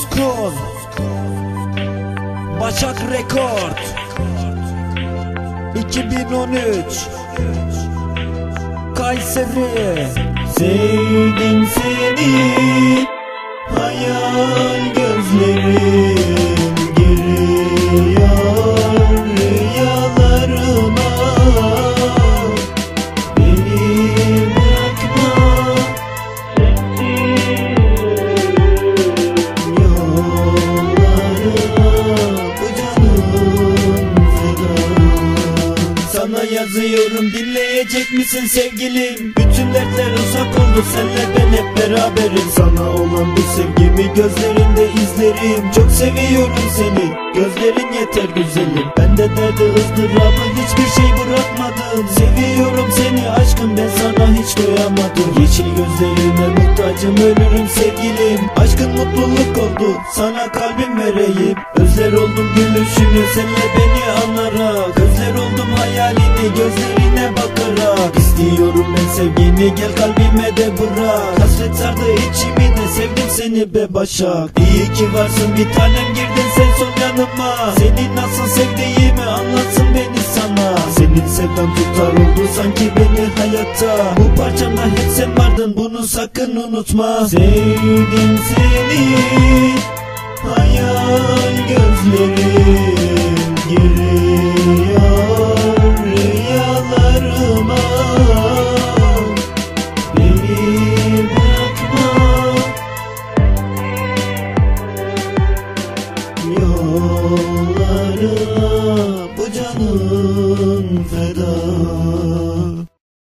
Suskun Başak Rekord. 2013 Kayseri. Sevdim seni yazıyorum. Dinleyecek misin sevgilim? Bütün dertler uzak oldu. Senle ben hep beraberim. Sana olan bu sevgimi gözlerinde izlerim. Çok seviyorum seni. Gözlerin yeter güzelim. Ben de derdi ızdırabı hiçbir şey bırakmadım Seviyorum doyamadım Yeşil gözlerine muhtacım ölürüm sevgilim. Aşkın mutluluk oldu sana kalbim vereyim Özler oldum gülüşünü senle beni anarak. Özler oldum hayalini gözlerine bakarak. İstiyorum ben sevgini gel kalbime de bırak. Hasret sardı içimi de sevdim seni be Başak. İyi ki varsın bir tanem girdin sen son yanıma. Seni nasıl sevdiğimi anlatsın beni sana. Senin sevdan tutar oldu sanki beni hayatta Bu parçamda sen vardın bunu sakın unutma. Sevdim seni Hayal gözlerim giriyor rüyalarıma Beni bırakma. Yollarına bu canım feda